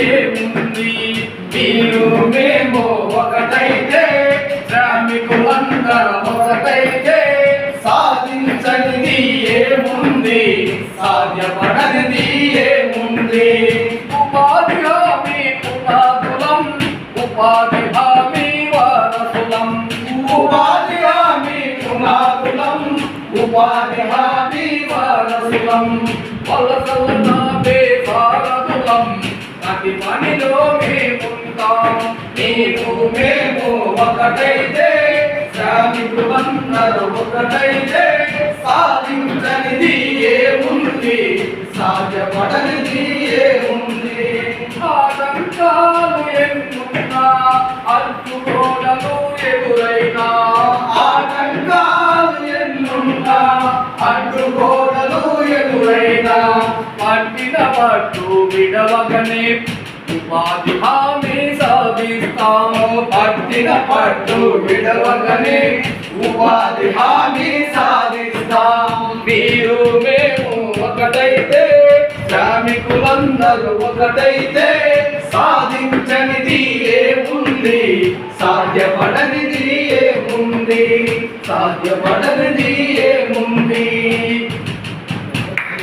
ఏముంది? మీరు మేము ఒకటైతే శ్రామికులందరం ఒకటైతే. సాధించనిది ఏముంది? సాధ్యపడనిది ఏముంది? ఉపాధి హామీ పునాదులం ఉపాధి హామీ వారసులం. ఉపాధి హామీ పునాదులం ఉపాధి హామీ వారసులం. వలసల భారతులం అది పనిలో మేముంటాం. నీవు మేము ఒకటైతే శ్రామికులందరూ ఒకటైతే సాధించనిది ఏముంది సాధ్యపడనిది ఏముంది ఆటంకాలు ఎన్నున్నా అడ్డుకోడలు ఎదురైనా. ఆటంకాలు ఎన్నున్నా అడ్డుకోడలు ఎదురైనా. పట్టిన పట్టు విడవగనే. ఉపాధి హామీ సాధిస్తాము. పట్టిన పట్టు విడవగనే. ఉపాధి హామీ సాధిస్తాం. మీరు మేము ఒకటైతే శ్రామికులందరూ ఒకటైతే సాధించనిది ఏముంది? సాధ్యపడనిది ఏముంది? సాధ్యపడనిది